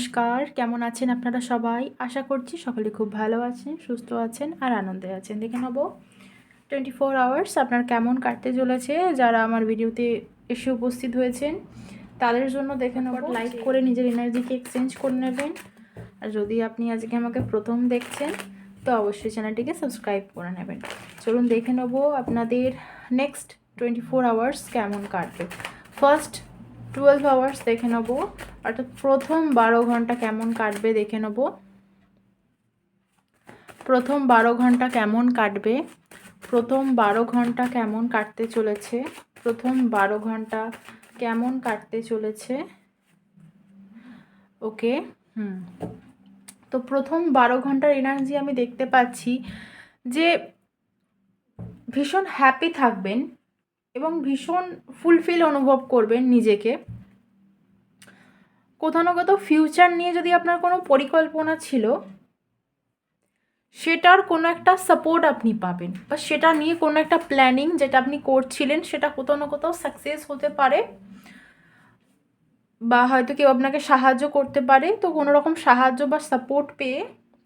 নমস্কার কেমন আছেন আপনারা সবাই? আশা করছি সকলে খুব ভালো আছেন সুস্থ আছেন আর আনন্দে আছেন। দেখে নেব টোয়েন্টি ফোর আওয়ার্স আপনার কেমন কাটতে চলেছে যারা আমার ভিডিওতে এসে উপস্থিত হয়েছেন তাদের জন্য দেখে নেব। লাইক করে নিজের এনার্জিকে এক্সচেঞ্জ করে নেবেন। আর যদি আপনি আজকে আমাকে প্রথম দেখছেন তো অবশ্যই চ্যানেলটিকে সাবস্ক্রাইব করে নেবেন। চলুন দেখে নেব আপনাদের নেক্সট টোয়েন্টি ফোর আওয়ার্স কেমন কাটবে। ফার্স্ট টুয়েলভ আওয়ার্স দেখে নেব। অর্থাৎ প্রথম বারো ঘণ্টা কেমন কাটবে দেখে নেব। প্রথম বারো ঘণ্টা কেমন কাটবে? প্রথম বারো ঘণ্টা কেমন কাটতে চলেছে? প্রথম বারো ঘণ্টা কেমন কাটতে চলেছে? ওকে, হুম। তো প্রথম বারো ঘণ্টার এনার্জি আমি দেখতে পাচ্ছি যে ভীষণ হ্যাপি থাকবেন। এবং ভীষণ ফুলফিল অনুভব করবেন নিজেকে। কোথাও না কোথাও ফিউচার নিয়ে যদি আপনার কোনো পরিকল্পনা ছিল, সেটার কোনো একটা সাপোর্ট আপনি পাবেন বা সেটা নিয়ে কোনো একটা প্ল্যানিং যেটা আপনি করছিলেন, সেটা কোথাও না কোথাও সাকসেস হতে পারে বা হয়তো কেউ আপনাকে সাহায্য করতে পারে। তো কোনো রকম সাহায্য বা সাপোর্ট পেয়ে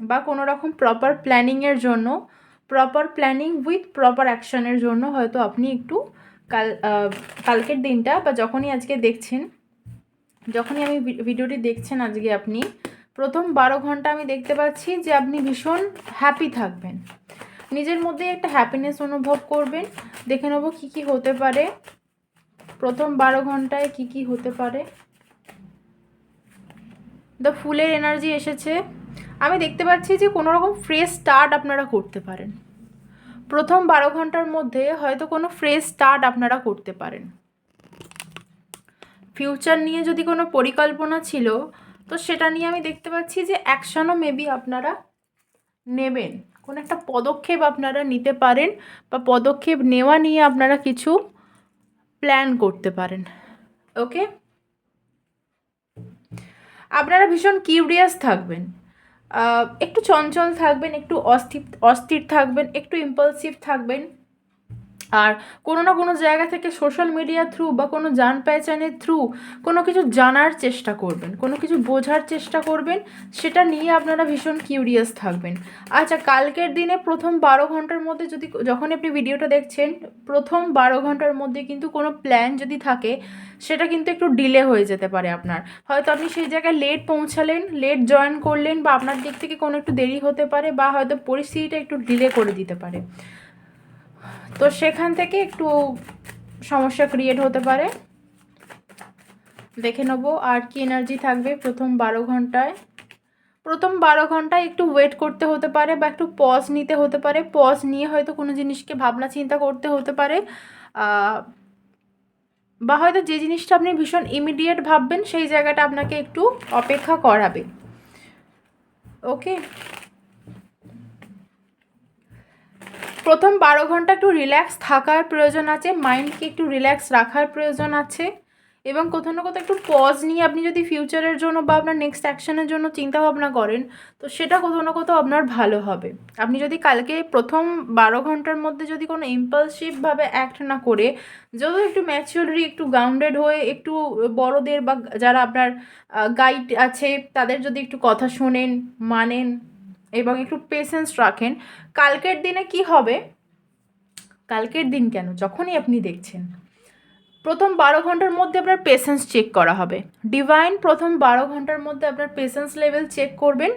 বা কোনো রকম প্রপার প্ল্যানিংয়ের জন্য প্রপার প্ল্যানিং উইথ প্রপার অ্যাকশনের জন্য হয়তো আপনি একটু কাল কালকের দিনটা বা যখনই আজকে দেখছেন, যখনই আমি ভিডিওটি দেখছেন আজকে আপনি, প্রথম বারো ঘণ্টা আমি দেখতে পাচ্ছি যে আপনি ভীষণ হ্যাপি থাকবেন। নিজের মধ্যে একটা হ্যাপিনেস অনুভব করবেন। দেখে নেব কী কী হতে পারে। প্রথম বারো ঘন্টায় কি কি হতে পারে। দ্য ফুলের এনার্জি এসেছে। আমি দেখতে পাচ্ছি যে কোনো রকম ফ্রেশ স্টার্ট আপনারা করতে পারেন। প্রথম বারো ঘণ্টার মধ্যে হয়তো কোনো ফ্রেশ স্টার্ট আপনারা করতে পারেন। ফিউচার নিয়ে যদি কোনো পরিকল্পনা ছিল, তো সেটা নিয়ে আমি দেখতে পাচ্ছি যে অ্যাকশনও মেবি আপনারা নেবেন। কোনো একটা পদক্ষেপ আপনারা নিতে পারেন বা পদক্ষেপ নেওয়া নিয়ে আপনারা কিছু প্ল্যান করতে পারেন। ওকে আপনারা ভীষণ কিউরিয়াস থাকবেন। একটু চঞ্চল থাকবেন একটু অস্থির অস্থির থাকবেন একটু ইম্পালসিভ থাকবেন। আর কোনো না কোনো জায়গা থেকে সোশ্যাল মিডিয়া থ্রু বা কোনো জান প্যাচানের থ্রু কোনো কিছু জানার চেষ্টা করবেন, কোনো কিছু বোঝার চেষ্টা করবেন, সেটা নিয়ে আপনারা ভীষণ কিউরিয়াস থাকবেন। আচ্ছা কালকের দিনে প্রথম বারো ঘণ্টার মধ্যে যদি যখন আপনি ভিডিওটা দেখছেন, প্রথম বারো ঘণ্টার মধ্যে কিন্তু কোনো প্ল্যান যদি থাকে, সেটা কিন্তু একটু ডিলে হয়ে যেতে পারে আপনার। হয়তো আপনি সেই জায়গায় লেট পৌঁছালেন লেট জয়েন করলেন বা আপনার দিক থেকে কোনো একটু দেরি হতে পারে বা হয়তো পরিস্থিতিটা একটু ডিলে করে দিতে পারে। তো সেখান থেকে একটু সমস্যা ক্রিয়েট হতে পারে। দেখে নেব আর কি এনার্জি থাকবে প্রথম বারো ঘন্টায়। প্রথম বারো ঘন্টায় একটু ওয়েট করতে হতে পারে বা একটু পজ নিতে হতে পারে। পজ নিয়ে হয়তো কোনো জিনিসকে ভাবনা চিন্তা করতে হতে পারে। বা হয়তো যে জিনিসটা আপনি ভীষণ ইমিডিয়েট ভাববেন সেই জায়গাটা আপনাকে একটু অপেক্ষা করাবে। ওকে প্রথম বারো ঘণ্টা একটু রিল্যাক্স থাকার প্রয়োজন আছে মাইন্ডকে একটু রিল্যাক্স রাখার প্রয়োজন আছে এবং কোথাও না কোথাও একটু পজ নিয়ে আপনি যদি ফিউচারের জন্য বা আপনার নেক্সট অ্যাকশনের জন্য চিন্তা ভাবনা করেন, তো সেটা কোথাও না কোথাও আপনার ভালো হবে। আপনি যদি কালকে প্রথম বারো ঘণ্টার মধ্যে যদি কোনো ইম্পালসিভভাবে অ্যাক্ট না করে যদি একটু ম্যাচিওরি একটু গ্রাউন্ডেড হয়ে, একটু বড়দের বা যারা আপনার গাইড আছে, তাদের যদি একটু কথা শোনেন, মানেন এবং একটু পেশেন্স রাখেন। কালকের দিনে কি হবে? কালকের দিন কেন? যখনই আপনি দেখছেন। প্রথম বারো ঘণ্টার মধ্যে আপনার পেশেন্স চেক করা হবে। ডিভাইন প্রথম বারো ঘণ্টার মধ্যে আপনার পেশেন্স লেভেল চেক করবেন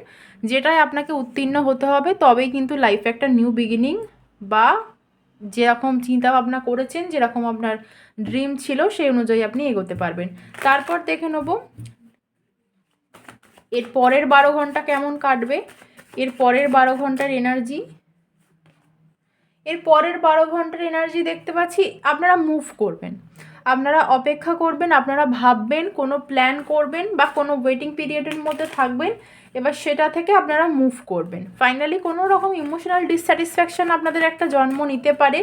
যেটাই আপনাকে উত্তীর্ণ হতে হবে। তবেই কিন্তু লাইফে একটা নিউ বিগিনিং বা যেরকম চিন্তা ভাবনা করেছেন, যেরকম আপনার ড্রিম ছিল, সেই অনুযায়ী আপনি এগোতে পারবেন। তারপর দেখে নেব, এর পরের বারো ঘণ্টা কেমন কাটবে? এর পরের বারো ঘণ্টার এনার্জি এর পরের বারো ঘণ্টার এনার্জি দেখতে পাচ্ছি, আপনারা মুভ করবেন। আপনারা অপেক্ষা করবেন, আপনারা ভাববেন, কোনো প্ল্যান করবেন বা কোনো ওয়েটিং পিরিয়ডের মধ্যে থাকবেন, এবার সেটা থেকে আপনারা মুভ করবেন। ফাইনালি কোনো রকম ইমোশনাল ডিসস্যাটিসফ্যাকশান আপনাদের একটা জন্ম নিতে পারে,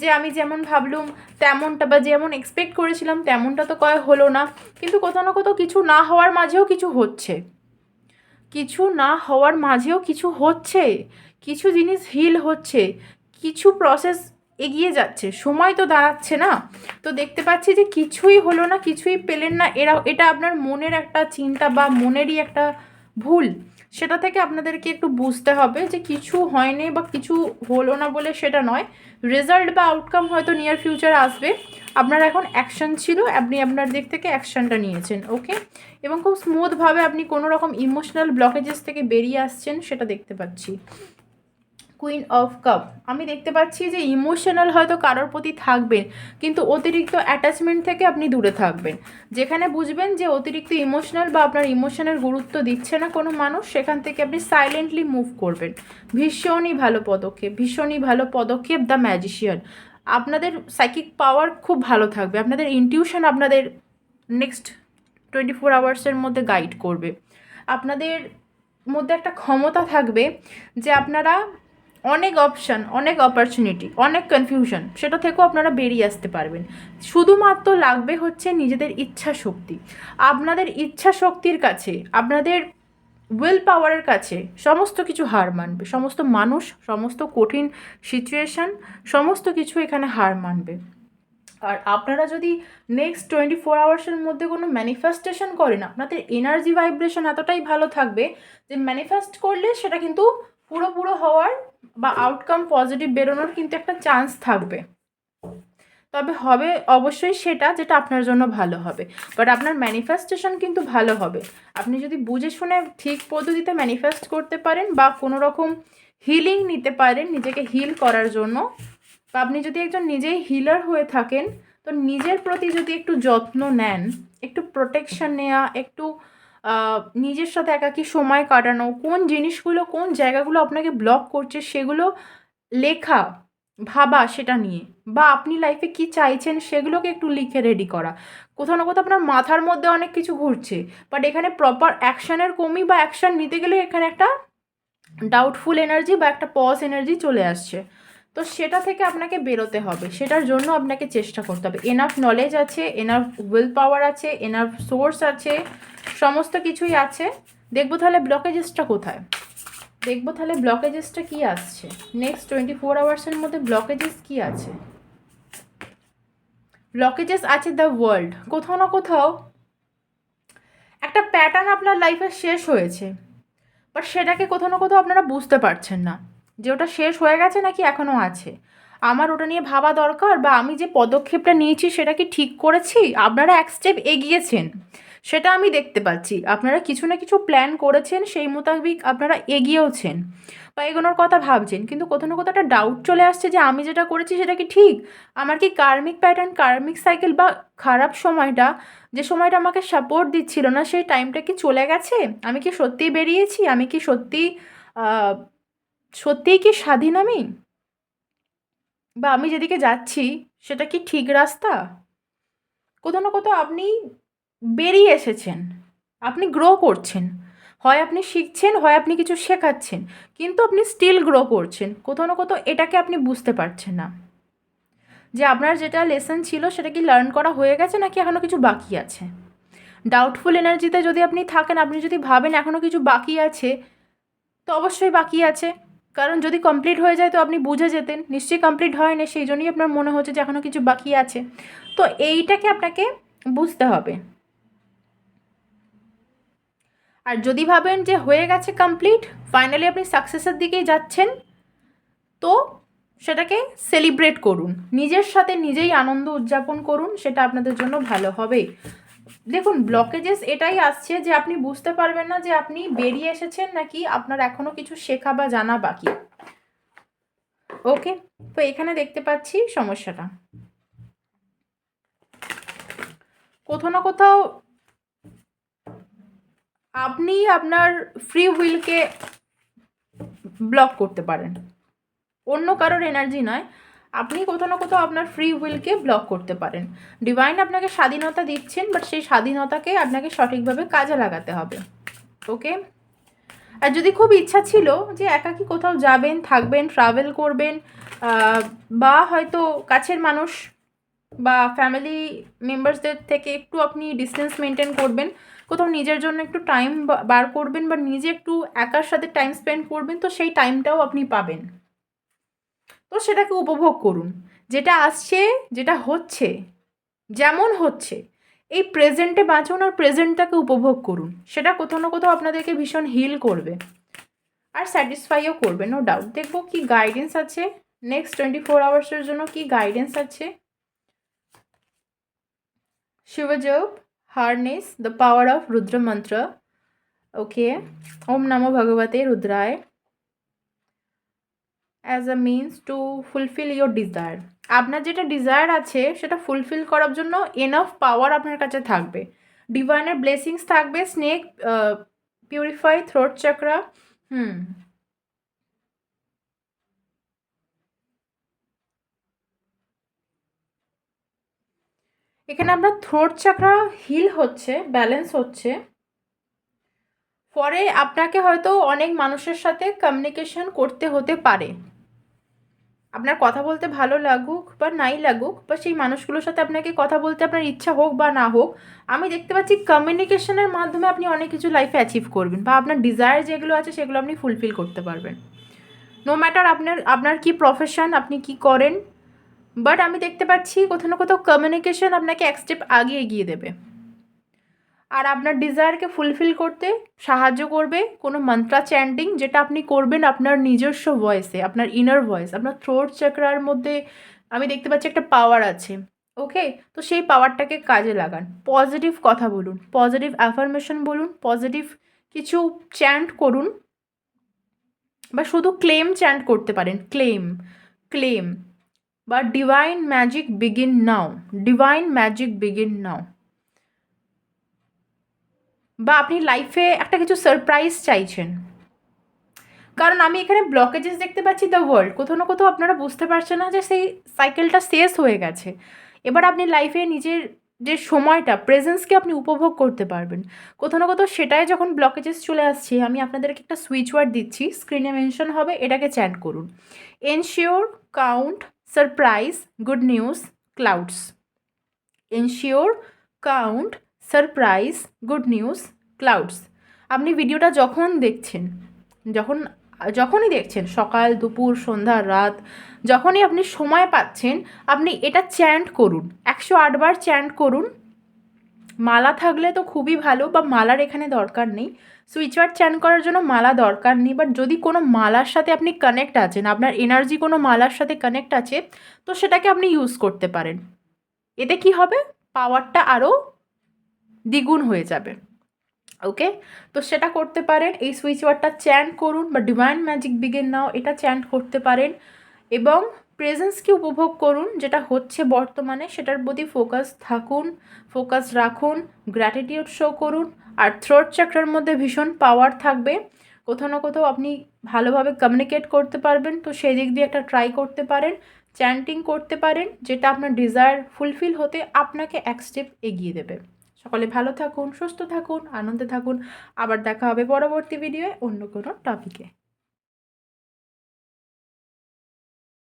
যে আমি যেমন ভাবলুম, তেমনটা বা যেমন এক্সপেক্ট করেছিলাম, তেমনটা তো কয় হলো না, কিন্তু কোথাও না কোথাও কিছু না হওয়ার মাঝেও কিছু হচ্ছে। কিছু না হওয়ার মাঝেও কিছু হচ্ছে, কিছু জিনিস হিল হচ্ছে, কিছু প্রসেস এগিয়ে যাচ্ছে, সময় তো দাঁড়াচ্ছে না। তো দেখতে পাচ্ছি যে কিছুই হলো না, কিছুই পেলেন না, এরা, এটা আপনার মনের একটা চিন্তা বা মনেরই একটা ভুল। সেটা থেকে আপনাদেরকে একটু বুঝতে হবে যে কিছু হয়নি বা কিছু হলো না বলে সেটা নয়। রেজাল্ট বা আউটকাম হয়তো নিয়ার ফিউচার আসবে। আপনার এখন অ্যাকশন ছিল, আপনি আপনার দিক থেকে অ্যাকশনটা নিয়েছেন ওকে এবং খুব স্মুথভাবে আপনি কোনো রকম ইমোশনাল ব্লকেজেস থেকে বেরিয়ে আসছেন, সেটা দেখতে পাচ্ছি। কুইন অফ কাপ আমি দেখতে পাচ্ছি যে ইমোশনাল হয়তো কারোর প্রতি থাকবেন, কিন্তু অতিরিক্ত অ্যাটাচমেন্ট থেকে আপনি দূরে থাকবেন। যেখানে বুঝবেন যে অতিরিক্ত ইমোশনাল বা আপনার ইমোশনের গুরুত্ব দিচ্ছে না কোনো মানুষ, সেখান থেকে আপনি সাইলেন্টলি মুভ করবেন। ভীষণই ভালো পদক্ষেপ, ভীষণই ভালো পদক্ষেপ দ্য ম্যাজিশিয়ান আপনাদের সাইকিক পাওয়ার খুব ভালো থাকবে, আপনাদের ইনটিউশন আপনাদের নেক্সট টোয়েন্টি ফোর আওয়ার্সের মধ্যে গাইড করবে। আপনাদের মধ্যে একটা ক্ষমতা থাকবে যে আপনারা অনেক অপশান অনেক অপরচুনিটি অনেক কনফিউশন সেটা থেকেও আপনারা বেরিয়ে আসতে পারবেন। শুধুমাত্র লাগবে হচ্ছে নিজেদের ইচ্ছা শক্তি। আপনাদের ইচ্ছা শক্তির কাছে, আপনাদের উইল পাওয়ারের কাছে সমস্ত কিছু হার মানবে। সমস্ত মানুষ, সমস্ত কঠিন সিচুয়েশান সমস্ত কিছু এখানে হার মানবে। আর আপনারা যদি নেক্সট টোয়েন্টি ফোর আওয়ার্সের মধ্যে কোনো ম্যানিফেস্টেশন করেন, আপনাদের এনার্জি ভাইব্রেশন এতটাই ভালো থাকবে যে ম্যানিফেস্ট করলে সেটা কিন্তু পুরো পুরো হওয়ার বা আউটকাম পজিটিভ বেরোনোর কিন্তু একটা চান্স থাকবে। তবে হবে অবশ্যই সেটা যেটা আপনার জন্য ভালো হবে। বাট আপনার ম্যানিফেস্টেশন কিন্তু ভালো হবে। আপনি যদি বুঝে শুনে ঠিক পদ্ধতিতে ম্যানিফেস্ট করতে পারেন বা কোনো রকম হিলিং নিতে পারেন, নিজেকে হিল করার জন্য বা আপনি যদি একজন নিজেই হিলার হয়ে থাকেন, তো নিজের প্রতি যদি একটু যত্ন নেন, একটু প্রোটেকশন নেওয়া একটু নিজের সাথে একাকী সময় কাটানো, কোন জিনিসগুলো, কোন জায়গাগুলো আপনাকে ব্লক করছে সেগুলো লেখা, ভাবা সেটা নিয়ে। বা আপনি লাইফে কি চাইছেন সেগুলোকে একটু লিখে রেডি করা। কোথাও না কোথাও আপনার মাথার মধ্যে অনেক কিছু ঘুরছে। বাট এখানে প্রপার অ্যাকশনের কমি বা অ্যাকশন নিতে গেলে এখানে একটা ডাউটফুল এনার্জি বা একটা পজ এনার্জি চলে আসছে। তো সেটা থেকে আপনাকে বেরোতে হবে। সেটার জন্য আপনাকে চেষ্টা করতে হবে। এনাফ নলেজ আছে এনাফ উইল পাওয়ার আছে এনাফ সোর্স আছে, সমস্ত কিছুই আছে। দেখব তাহলে ব্লকেজেসটা কোথায়? দেখব তাহলে ব্লকেজেসটা কি আসছে? নেক্সট টোয়েন্টি ফোর আওয়ার্সের মধ্যে ব্লকেজেস কি আছে? ব্লকেজেস আছে দ্য ওয়ার্ল্ড কোথাও না কোথাও একটা প্যাটার্ন আপনার লাইফে শেষ হয়েছে। বাট সেটাকে কোথাও না কোথাও আপনারা বুঝতে পারছেন না। যে ওটা শেষ হয়ে গেছে নাকি এখনও আছে? আমার ওটা নিয়ে ভাবা দরকার বা আমি যে পদক্ষেপটা নিয়েছি সেটা কি ঠিক করেছি? আপনারা এক স্টেপ এগিয়েছেন। সেটা আমি দেখতে পাচ্ছি। আপনারা কিছু না কিছু প্ল্যান করেছেন, সেই মোতাবিক আপনারা এগিয়েওছেন। বা এগোনোর কথা ভাবছেন। কিন্তু কোথাও না কোথাও একটা ডাউট চলে আসছে যে আমি যেটা করেছি সেটা কি ঠিক? আমার কি কার্মিক প্যাটার্ন কার্মিক সাইকেল বা খারাপ সময়টা, যে সময়টা আমাকে সাপোর্ট দিচ্ছিল না, সেই টাইমটা কি চলে গেছে? আমি কি সত্যিই বেরিয়েছি? আমি কি সত্যি সত্যিই কি স্বাধীন আমি? বা আমি যেদিকে যাচ্ছি, সেটা কি ঠিক রাস্তা? কোথাও না কোথাও আপনি বেরিয়ে এসেছেন। আপনি গ্রো করছেন। হয় আপনি শিখছেন, হয় আপনি কিছু শেখাচ্ছেন। কিন্তু আপনি স্টিল গ্রো করছেন। কোথাও না কোথাও এটাকে আপনি বুঝতে পারছেন না। যে আপনার যেটা লেসন ছিল, সেটা কি লার্ন করা হয়ে গেছে, নাকি এখনও কিছু বাকি আছে? ডাউটফুল এনার্জিতে যদি আপনি থাকেন, আপনি যদি ভাবেন এখনও কিছু বাকি আছে, তো অবশ্যই বাকি আছে। কারণ যদি কমপ্লিট হয়ে যায় তো আপনি বুঝে যেতেন। নিশ্চয়ই কমপ্লিট হয়নি, সেই জন্যই আপনার মনে হচ্ছে যে এখনও কিছু বাকি আছে। তো এইটাকে আপনাকে বুঝতে হবে। আর যদি ভাবেন যে হয়ে গেছে কমপ্লিট ফাইনালি আপনি সাকসেসের দিকেই যাচ্ছেন, তো সেটাকে সেলিব্রেট করুন। নিজের সাথে নিজেই আনন্দ উদযাপন করুন, সেটা আপনাদের জন্য ভালো হবে দেখুন ব্লকেজেস এটাই আসছে যে আপনি বুঝতে পারবেন না যে আপনি বেরিয়ে এসেছেন নাকি আপনার এখনও কিছু শেখা বা জানা বাকি। ওকে তো এখানে দেখতে পাচ্ছি সমস্যাটা। কোথাও না কোথাও আপনি আপনার ফ্রি হুইলকে ব্লক করতে পারেন। অন্য কারোর এনার্জি নয়। আপনি কোথাও না কোথাও আপনার ফ্রি উইলকে ব্লক করতে পারেন। ডিভাইন আপনাকে স্বাধীনতা দিচ্ছেন বাট সেই স্বাধীনতাকে আপনাকে সঠিকভাবে কাজে লাগাতে হবে। ওকে আর যদি খুব ইচ্ছা ছিল যে একাকি কোথাও যাবেন, থাকবেন ট্রাভেল করবেন বা হয়তো কাছের মানুষ বা ফ্যামিলি মেম্বার্সদের থেকে একটু আপনি ডিস্টেন্স মেনটেন করবেন, কোথাও নিজের জন্য একটু টাইম বার করবেন বা নিজে একটু একার সাথে টাইম স্পেন্ড করবেন, তো সেই টাইমটাও আপনি পাবেন। তো সেটাকে উপভোগ করুন। যেটা আসছে, যেটা হচ্ছে, যেমন হচ্ছে, এই প্রেজেন্টে বাঁচুন আর প্রেজেন্টটাকে উপভোগ করুন। সেটা কোথাও না কোথাও আপনাদেরকে ভীষণ হিল করবে আর স্যাটিসফাইও করবে নো ডাউট দেখব কি গাইডেন্স আছে নেক্সট টোয়েন্টি ফোর আওয়ার্সের জন্য কি গাইডেন্স আছে। শিবজপ harness the power of Rudra mantra okay ওম নমো ভগবতে রুদ্রায় as a means to fulfil your desire আপনার যেটা ডিজায়ার আছে, সেটা ফুলফিল করার জন্য এনাফ পাওয়ার আপনার কাছে থাকবে। ডিভাইনের ব্লেসিংস থাকবে snake purify throat chakra hmm. এখানে আপনার থ্রোট চাকরা হিল হচ্ছে ব্যালেন্স হচ্ছে। পরে আপনাকে হয়তো অনেক মানুষের সাথে কমিউনিকেশন করতে হতে পারে। আপনার কথা বলতে ভালো লাগুক বা নাই লাগুক, বা সেই মানুষগুলোর সাথে আপনাকে কথা বলতে আপনার ইচ্ছা হোক বা না হোক, আমি দেখতে পাচ্ছি কমিউনিকেশনের মাধ্যমে আপনি অনেক কিছু লাইফে অ্যাচিভ করবেন বা আপনার ডিজায়ার যেগুলো আছে সেগুলো আপনি ফুলফিল করতে পারবেন। নো ম্যাটার আপনার আপনার কি প্রফেশন আপনি কি করেন বাট আমি দেখতে পাচ্ছি কোথাও না কোথাও কমিউনিকেশন আপনাকে এক স্টেপ আগে এগিয়ে দেবে। আর আপনার ডিজায়ারকে ফুলফিল করতে সাহায্য করবে কোনো মন্ত্রা চ্যান্টিং যেটা আপনি করবেন আপনার নিজস্ব ভয়েসে আপনার ইনার ভয়েস আপনার থ্রোট চাকরার মধ্যে আমি দেখতে পাচ্ছি একটা পাওয়ার আছে ওকে তো সেই পাওয়ারটাকে কাজে লাগান। পজিটিভ কথা বলুন পজিটিভ অ্যাফার্মেশন বলুন পজিটিভ কিছু চ্যান্ট করুন বা শুধু ক্লেম চ্যান্ট করতে পারেন ক্লেম ক্লেম বা divine magic begin now divine magic begin now বা আপনি লাইফে একটা কিছু সারপ্রাইজ চাইছেন। কারণ আমি এখানে ব্লকেজেস দেখতে পাচ্ছি দ্য ওয়ার্ল্ড কোথাও না কোথাও আপনারা বুঝতে পারছেন না যে সেই সাইকেলটা শেষ হয়ে গেছে। এবার আপনি লাইফে নিজের যে সময়টা প্রেজেন্সকে আপনি উপভোগ করতে পারবেন। কোথাও না কোথাও সেটাই যখন ব্লকেজেস চলে আসছে, আমি আপনাদেরকে একটা সুইচ ওয়ার্ড দিচ্ছি। স্ক্রিনে মেনশন হবে, এটাকে চ্যান্ট করুন। Ensure count surprise good news clouds ensure count surprise, good news, clouds. আপনি ভিডিওটা যখন দেখছেন, যখন, যখনই দেখছেন, সকাল, দুপুর, সন্ধ্যা, রাত, যখনই আপনি সময় পাচ্ছেন, আপনি এটা চ্যান্ট করুন। একশো আটবার চ্যান্ট করুন। মালা থাকলে তো খুবই ভালো, বা মালার এখানে দরকার নেই। সুইচওয়ার্ড চ্যান করার জন্য মালা দরকার নেই, বাট যদি কোনো মালার সাথে আপনি কানেক্ট আছেন, আপনার এনার্জি কোনো মালার সাথে কানেক্ট আছে, তো সেটাকে আপনি ইউজ করতে পারেন। এতে কি হবে? পাওয়ারটা আরও দ্বিগুণ হয়ে যাবে। ওকে তো সেটা করতে পারেন, এই সুইচ ওয়ার্ডটা চ্যান্ট করুন বা ডিভাইন ম্যাজিক বিগেন নাও এটা চ্যান্ট করতে পারেন এবং প্রেজেন্সকে উপভোগ করুন, যেটা হচ্ছে বর্তমানে সেটার প্রতি ফোকাস থাকুন ফোকাস রাখুন গ্র্যাটিটিউড শো করুন আর থ্রোট চাকরার মধ্যে ভীষণ পাওয়ার থাকবে। কোথাও না কোথাও আপনি ভালোভাবে কমিউনিকেট করতে পারবেন, তো সেই দিক দিয়ে একটা ট্রাই করতে পারেন চ্যান্টিং করতে পারেন, যেটা আপনার ডিজায়ার ফুলফিল হতে আপনাকে এক স্টেপ এগিয়ে দেবে। সকলে ভালো থাকুন, সুস্থ থাকুন, আনন্দে থাকুন। আবার দেখা হবে পরবর্তী ভিডিওয়ে অন্য কোনো টপিকে